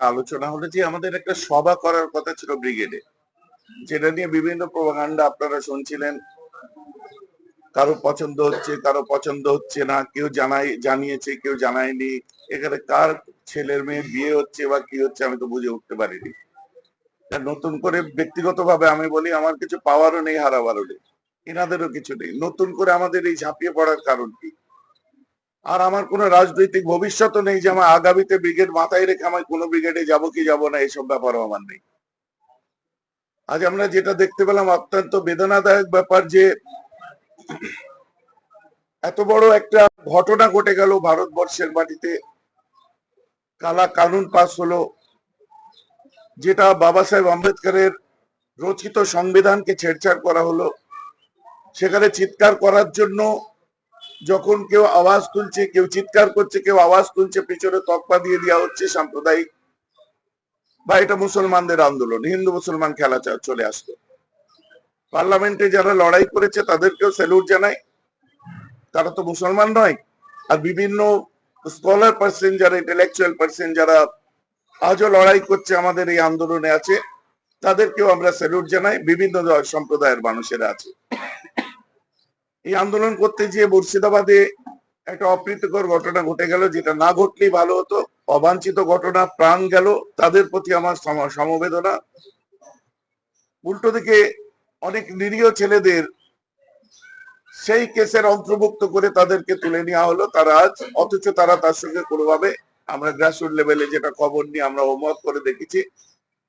আলোচনা হলো যে আমাদের একটা সভা করার কথা ছিল ব্রিগেডে, যেটা নিয়ে বিভিন্ন প্রভাকাণ্ডা আপনারা শুনছিলেন। কারও পছন্দ হচ্ছে, কারও পছন্দ হচ্ছে না, কেউ জানাই, জানিয়েছে, কেউ জানায়নি, এখানে কার ছেলের মেয়ে বিয়ে হচ্ছে বা কি হচ্ছে আমি তো বুঝে উঠতে পারিনি। নতুন করে ব্যক্তিগতভাবে আমি বলি, আমার কিছু পাওয়ারও নেই হারাবারও নেই এনাদেরও কিছু নেই। নতুন করে আমাদের এই ঝাঁপিয়ে পড়ার কারণ কি? আর আমার কোনো রাজনৈতিক ভবিষ্যৎও নেই যে আমার আগামীতে ব্রিগেড মাথায় রেখে আমার কোনো ব্রিগেডে যাব কি যাব না, এসব ব্যাপারও আমার নেই। আজ আমরা যেটা দেখতে পেলাম অত্যন্ত বেদনাদায়ক ব্যাপার যে এত বড় একটা ঘটনা ঘটে গেল ভারতবর্ষের মাটিতে। কালা কানুন পাস হলো, যেটা বাবা সাহেব আম্বেদকরের রচিত সংবিধানকে ছেড়ছাড় করা হলো। সেখানে চিৎকার করার জন্য যখন কেউ আওয়াজ তুলছে, কেউ চিৎকার করছে, কেউ আওয়াজ তুলছে, পিছনে তকপা দিয়ে দেওয়া হচ্ছে সাম্প্রদায়িক। বা এটা মুসলমানদের আন্দোলন, হিন্দু মুসলমান খেলা চলে আসতো পার্লামেন্টে যারা লড়াই করেছে, তাদেরকেও স্যালুট জানাই। তারা তো মুসলমান নয়। আর বিভিন্ন স্কলার পার্সন যারা ইন্টেলেকচুয়াল পার্সন যারা আজও লড়াই করছে আমাদের এই আন্দোলনে আছে, তাদেরকেও আমরা স্যালুট জানাই। বিভিন্ন সম্প্রদায়ের মানুষেরা আছে। আন্দোলন করতে গিয়ে মুর্শিদাবাদে একটা অপ্রীতিকর ঘটনা ঘটে গেল, যেটা না ঘটলেই ভালো হতো। অবাঞ্ছিত ঘটনা, প্রাণ গেল, তাদের প্রতি আমার সমবেদনা। উল্টো দিকে অনেক নিরীহ ছেলেদের সেই কেসের অন্তর্ভুক্ত করে তাদেরকে তুলে নেওয়া হলো। তারা আজ, অথচ তারা তার সঙ্গে কোনোভাবে আমরা গ্রাসরুট লেভেলে যেটা খবর নিয়ে আমরা হোমওয়ার্ক করে দেখেছি,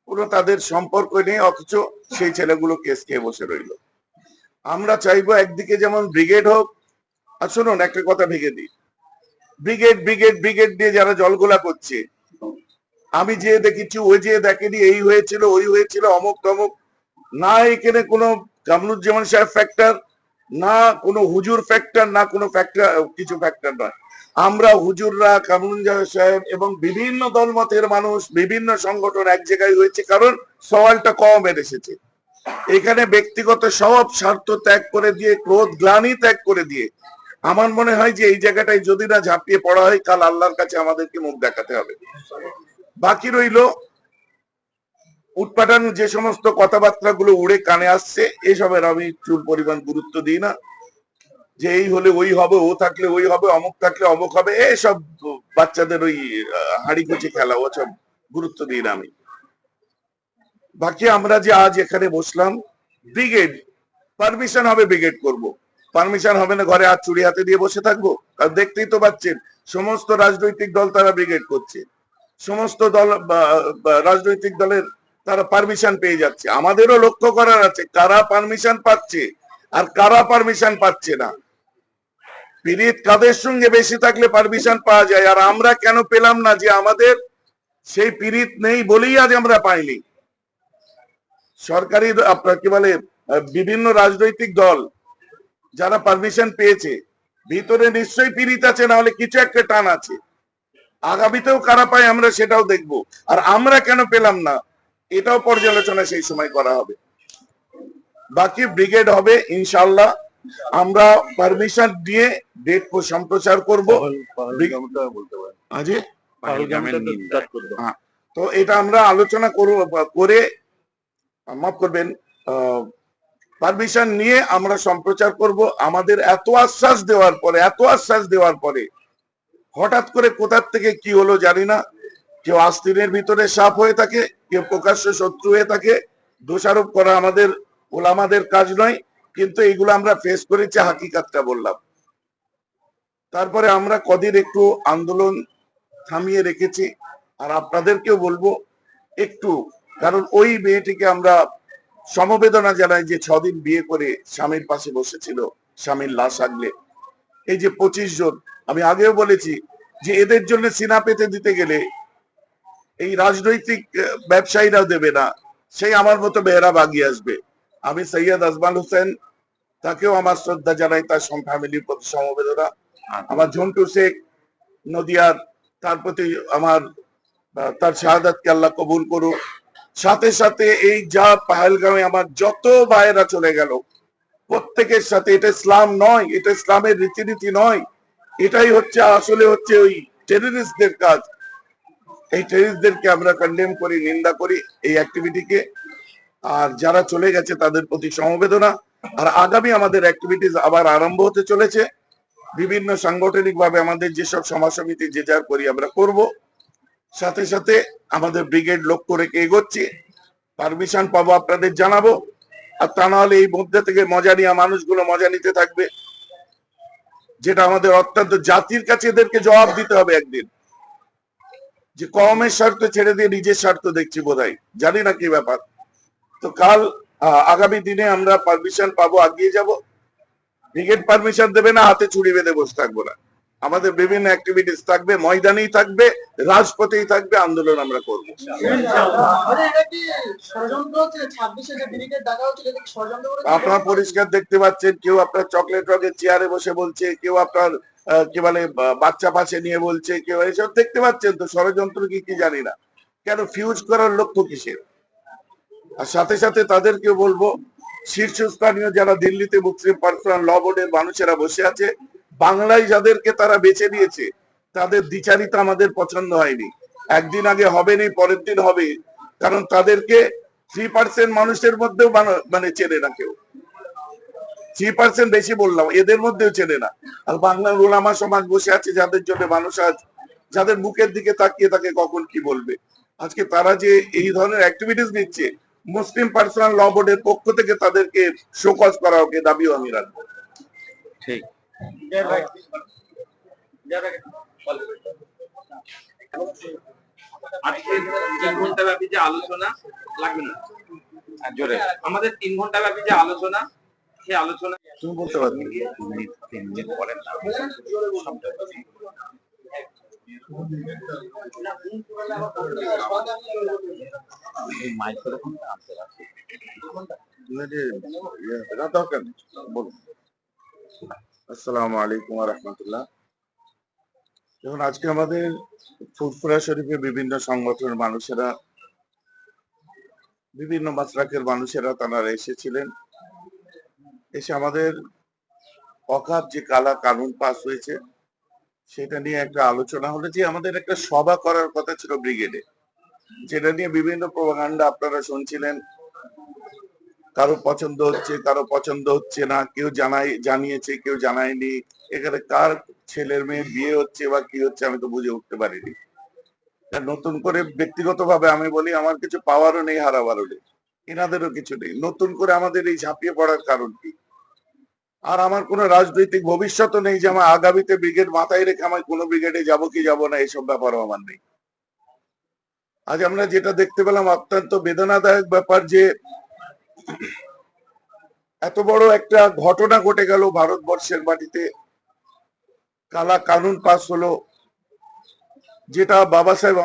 কোনো তাদের সম্পর্ক নেই, অথচ সেই ছেলেগুলো কেস খেয়ে বসে রইল। আমরা চাইব একদিকে যেমন ব্রিগেড হোক, আর শুনুন, একটা কথা ভেঙে দিই। ব্রিগেড ব্রিগেড ব্রিগেড দিয়ে যারা জলগোলা করছে, আমি যে দেখেছি ওই যে দেখেনি, এই হয়েছিল, ওই হয়েছিল, অমুক তমুক। না এখানে কোনো কামরুজ্জামান সাহেব ফ্যাক্টর না কোনো হুজুর ফ্যাক্টর না কোনো ফ্যাক্টর কিছু ফ্যাক্টর নয়। আমরা হুজুররা, কামরুজ্জামান সাহেব এবং বিভিন্ন দলমতের মানুষ, বিভিন্ন সংগঠন এক জায়গায় হয়েছে, কারণ সওয়ালটা কম এসেছে। এখানে ব্যক্তিগত সব স্বার্থ ত্যাগ করে দিয়ে, ক্রোধ, গ্লানি ত্যাগ করে দিয়ে। আমার মনে হয় যে এই জায়গাটায় যদি না ঝাঁপিয়ে পড়া হয়, কাল আল্লাহর কাছে আমাদেরকে মুখ দেখাতে হবে। বাকি রইল উৎপাদন যে সমস্ত কথাবার্তা গুলো উড়ে কানে আসছে, এসবের আমি চুল পরিমাণ গুরুত্ব দিই না। যে এই হলে ওই হবে, ও থাকলে ওই হবে, অমুক থাকলে অমুক হবে, এসব বাচ্চাদের ওই হাঁড়ি কুচি খেলা, ওসব গুরুত্ব দিই না আমি। বাকি আমরা যে আজ এখানে বসলাম ব্রিগেড পারমিশন হবে ব্রিগেড করব। পারমিশন হবে না ঘরে আর চুরি হাতে দিয়ে বসে থাকব? আর দেখতেই তো পাচ্ছেন, সমস্ত রাজনৈতিক দল তারা ব্রিগেড করছে। সমস্ত দল রাজনৈতিক দলের তারা পারমিশন পেয়ে যাচ্ছে। আমাদেরও লক্ষ্য করার আছে, কারা পারমিশন পাচ্ছে আর কারা পারমিশন পাচ্ছে না। পিরিত কাদের সঙ্গে বেশি থাকলে পারমিশন পাওয়া যায়? আর আমরা কেন পেলাম না যে আমাদের সেই পিরিত নেই বলেই আজ আমরা পাইনি? সরকারি আপনার কি বলে বিভিন্ন রাজনৈতিক দল যারা পারমিশন পেয়েছে ভিতরে নিশ্চয়ই পিরিত আছে না হলে কিছু একটা টান আছে। আগামীতেও কারা পায় আমরা সেটাও দেখব। আর আমরা কেন পেলাম না এটাও পর্যালোচনা সেই সময় করা হবে। বাকি ব্রিগেড হবে ইনশাল্লাহ আমরা পারমিশন দিয়ে ডেট সম্প্রচার করব। আজি? তো এটা আমরা আলোচনা করব করে মাফ করবেন পারমিশন নিয়ে আমরা সম্প্রচার করব। আমাদের এত আশ্বাস দেওয়ার পরে, এত আশ্বাস দেওয়ার পরে হঠাৎ করে কোথার থেকে কি হলো জানি না। কেউ আস্তিনের ভিতরে সাপ হয়ে থাকে, কেউ প্রকাশ্য শত্রু হয়ে থাকে। দোষারোপ করা আমাদের ওলামাদের কাজ নয়, কিন্তু এইগুলো আমরা ফেস করেছি, হাকিকাতটা বললাম। তারপরে আমরা কদিন একটু আন্দোলন থামিয়ে রেখেছি। আর আপনাদেরকেও বলব, একটু কারণ ওই মেয়েটিকে আমরা সমবেদনা জানাই যে ছদিন বিয়ে করে স্বামীর পাশে বসেছিল, স্বামীর লাশ আগলে এই যে পঁচিশ জন, আমি আগেও বলেছি যে এদের জন্য সিনা পেতে দিতে গেলে এই রাজনৈতিক ব্যবসায়ীরাও দেবে না। সেই আমার মতো মেয়েরা বাগিয়ে আসবে। আমি সৈয়দ আজমাল হোসেন, তাকেও আমার শ্রদ্ধা জানাই, তার ফ্যামিলির প্রতি সমবেদনা। আমার ঝন্টু শেখ, নদিয়ার, তার প্রতি আমার তার শাহাদাতকে আল্লাহ কবুল করুক। সাথে সাথে এই যা পাহেলগামে আমার যত ভাইয়েরা চলে গেল, প্রত্যেকের সাথে এটা ইসলাম নয়, এটা ইসলামের রীতিনীতি নয়, এটাই হচ্ছে, আসলে হচ্ছে ওই টেররিস্টদের কাজ। এই টেরিস্টদেরকে আমরা কন্ডেম করি, নিন্দা করি এই অ্যাক্টিভিটিকে আর যারা চলে গেছে তাদের প্রতি সমবেদনা। আর আগামী আমাদের অ্যাক্টিভিটিস আবার আরম্ভ হতে চলেছে। বিভিন্ন সাংগঠনিক ভাবে আমাদের যেসব সমাজ সমিতি যে যার করি আমরা করব। সাথে সাথে আমাদের ব্রিগেড লক্ষ্য রেখে এগোচ্ছি। পারমিশন পাবো আপনাদের জানাব। আর তা নাহলে এই মধ্যে থেকে মজা নিয়ে মানুষগুলো মজা নিতে থাকবে। যেটা আমাদের অত্যন্ত জাতির কাছে এদেরকে জবাব দিতে হবে একদিন। যে কমের স্বার্থ ছেড়ে দিয়ে নিজের স্বার্থ দেখছি বোধহয়। জানি না কি ব্যাপার। তো কাল আগামী দিনে আমরা পারমিশন পাবো, আগিয়ে যাব। ব্রিগেড পারমিশন দেবে না, হাতে ছুরি বেঁধে বসে থাকব না। আমাদের বিভিন্ন অ্যাক্টিভিটিস থাকবে ময়দানেই থাকবে রাজপথেই থাকবে আন্দোলন আমরা করব। মানে আপনারা পরিষ্কার দেখতে পাচ্ছেন কেউ আপনার চকলেট রকের চেয়ারে বসে বলছে কেউ আপনার কি বলে বাচ্চা পাশে নিয়ে বলছে কেউ এসব দেখতে পাচ্ছেন তো? ষড়যন্ত্র কি কি জানি না। কেন ফিউজ করার লক্ষ্য কিসের? আর সাথে সাথে তাদেরকে বলব শীর্ষস্থানীয় যারা দিল্লিতে মুসলিম পার্সোনাল ল বোর্ডের মানুষেরা বসে আছে বাংলায় যাদেরকে তারা বেছে নিয়েছে, তাদের দ্বিচারিতা আমাদের পছন্দ হয়নি। একদিন আগে হবে নি পরের দিন হবে, কারণ তাদেরকে থ্রি পার্সেন্ট মানুষের মধ্যেও মানে চেনে না কেউ। থ্রি পার্সেন্ট বেশি বললাম, এদের মধ্যেও চেনে না। আর বাংলার ওলামা সমাজ বসে আছে, যাদের জন্য মানুষ আজ, যাদের মুখের দিকে তাকিয়ে তাকে কখন কি বলবে? আজকে তারা যে এই ধরনের অ্যাক্টিভিটিস নিচ্ছে, মুসলিম পার্সোনাল ল বোর্ডের পক্ষ থেকে তাদেরকে শোকজ করা ওকে দাবিও আমি রাখব। ঠিক। তিন ঘণ্টা ব্যাপী যে আলোচনা লাগবে না। জোরে। আমাদের তিন ঘণ্টা ব্যাপী যে আলোচনা সেই আলোচনা তুমি বলতে পারবে তিন মিনিট পরে না এই মাইক্রোফোন আনতে পারছি দরকার বলুন আসসালামু আলাইকুম রহমতুল্লাহ। দেখুন, আজকে আমাদের ফুরফুরা শরীফে বিভিন্ন সংগঠনের মানুষেরা, বিভিন্ন মাত্রাকের মানুষেরা তারা এসেছিলেন। এসে আমাদের অকাপ যে কালা কানুন পাস হয়েছে, সেটা নিয়ে একটা আলোচনা হলো যে আমাদের একটা সভা করার কথা ছিল ব্রিগেডে, যেটা নিয়ে বিভিন্ন প্রভাকাণ্ডা আপনারা শুনছিলেন। কারও পছন্দ হচ্ছে, কারও পছন্দ হচ্ছে না, কেউ জানাই, জানিয়েছে, কেউ জানায়নি। এখানে কার ছেলের মেয়ে বিয়ে হচ্ছে বা কি হচ্ছে আমি তো বুঝে উঠতে পারিনি। নতুন করে ব্যক্তিগতভাবে আমি বলি, আমার কিছু পাওয়ারও নেই হারাবারও নেই এনাদেরও কিছু নেই। নতুন করে আমাদের এই ঝাঁপিয়ে পড়ার কারণ কি? আর আমার কোনো রাজনৈতিক ভবিষ্যৎও নেই যে আমার আগামীতে ব্রিগেড মাথায় রেখে আমার কোনো ব্রিগেডে যাব কি যাব না, এসব ব্যাপারও আমার নেই। আজ আমরা যেটা দেখতে পেলাম, অত্যন্ত বেদনাদায়ক ব্যাপার যে এত বড় একটা ঘটনা ঘটে গেল ভারতবর্ষের মাটিতে। কালা কানুন পাস হলো, যেটা বাবা সাহেব